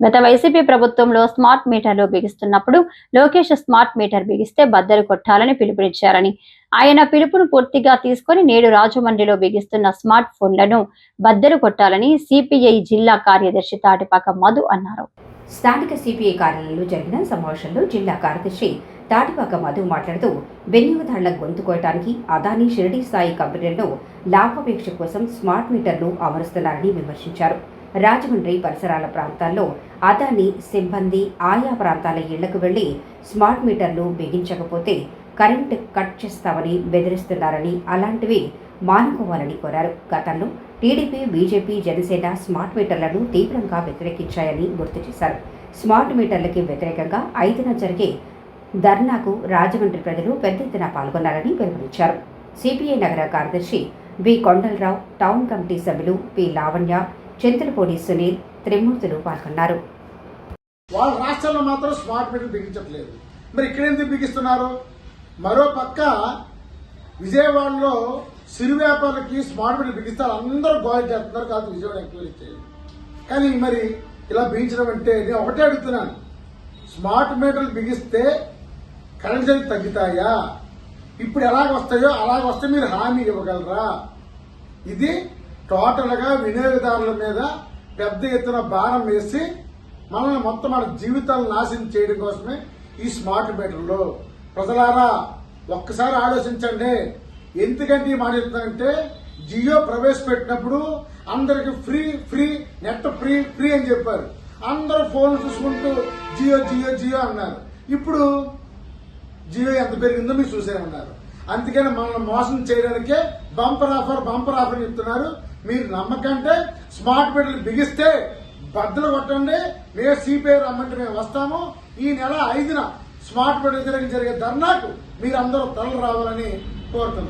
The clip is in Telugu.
గత వైసీపీ ప్రభుత్వంలో స్మార్ట్ మీటర్లు బిగిస్తున్నప్పుడు లోకేష్ స్మార్ట్ మీటర్ బిగిస్తే బద్దలు కొట్టాలని పిలుపునిచ్చారని. ఆయన పిలుపును పూర్తిగా తీసుకొని నేడు రాజమండ్రిలో బిగిస్తున్న స్మార్ట్ ఫోన్లను బద్దలు కొట్టాలని సిపిఐ జిల్లా కార్యదర్శి తాటిపాక మధు అన్నారు. స్థానిక సిపిఐ కార్యాలయంలో జరిగిన సమావేశంలో జిల్లా కార్యదర్శి తాటిపాక మధు మాట్లాడుతూ వినియోగదారుల గొంతు కోయటానికి అదానీ షిరిడి స్థాయి కంపెనీలను లాభాపేక్ష కోసం స్మార్ట్ మీటర్లు అమరుస్తున్నారని విమర్శించారు. రాజమండ్రి పరిసరాల ప్రాంతాల్లో అదాని సిబ్బంది ఆయా ప్రాంతాల ఇళ్ళకు వెళ్ళి స్మార్ట్ మీటర్లు బిగించకపోతే కరెంట్ కట్ చేస్తామని బెదిరిస్తున్నారని అలాంటివి మానుకోవాలని కోరారు. గతంలో టీడీపీ బీజేపీ జనసేన స్మార్ట్ మీటర్లను తీవ్రంగా వ్యతిరేకించాయని గుర్తు చేశారు. స్మార్ట్ మీటర్లకి వ్యతిరేకంగా ఐదున జరిగే ధర్నాకు రాజమండ్రి ప్రజలు పెద్ద ఎత్తున పాల్గొన్నారని పిలుపునిచ్చారు సిపిఐ నగర కార్యదర్శి బి కొండలరావు టౌన్ కమిటీ సభ్యులు పి. లావణ్య చింతలపూడి సునీల్ త్రిమూర్తులు పాల్గొన్నారు. వాళ్ళ రాష్ట్రంలో మాత్రం స్మార్ట్ మీటర్ బిగించట్లేదు. మరి ఇక్కడ ఎందుకు బిగిస్తున్నారు? మరో పక్క విజయవాడలో సిరు వ్యాపారులకి స్మార్ట్ మీటర్ బిగిస్తారు. అందరూ గోయ చేస్తున్నారు కాదు విజయవాడ ఎంక్వైరీ చేయాలి కానీ మరి ఇలా బిగించడం అంటే నేను ఒకటే అడుగుతున్నాను. స్మార్ట్ మీటర్లు బిగిస్తే కరెంట్ ఛార్జీలు తగ్గుతాయా? ఇప్పుడు ఎలాగ వస్తాయో అలాగ వస్తే మీరు హామీ ఇవ్వగలరా? ఇది టోటల్గా వినియోగదారుల మీద పెద్ద ఎత్తున భారం వేసి మనల్ని మొత్తం మన జీవితాలను నాశనం చేయడం కోసమే ఈ స్మార్ట్ మీటర్లు. ప్రజలారా ఒక్కసారి ఆలోచించండి. ఎందుకంటే ఈ మాట చెప్తానంటే జియో ప్రవేశపెట్టినప్పుడు అందరికి free free net free free అని చెప్పారు. అందరూ ఫోన్ చూసుకుంటూ జియో జియో జియో అన్నారు. ఇప్పుడు జియో ఎంత పెరిగిందో మీరు చూసేమన్నారు అందుకని మనల్ని మోసం చేయడానికే బంపర్ ఆఫర్ బంపర్ ఆఫర్ చెప్తున్నారు. మీరు నమ్మకంటే స్మార్ట్ మీటర్లు బిగిస్తే బద్దలు కొట్టండి. మేము సిపిఐ రమ్మంటే మేము వస్తాము. ఈ నెల ఐదున స్మార్ట్ మీటర్ జరిగే ధర్నాకు మీరు అందరూ తరలి రావాలని కోరుతున్నాం.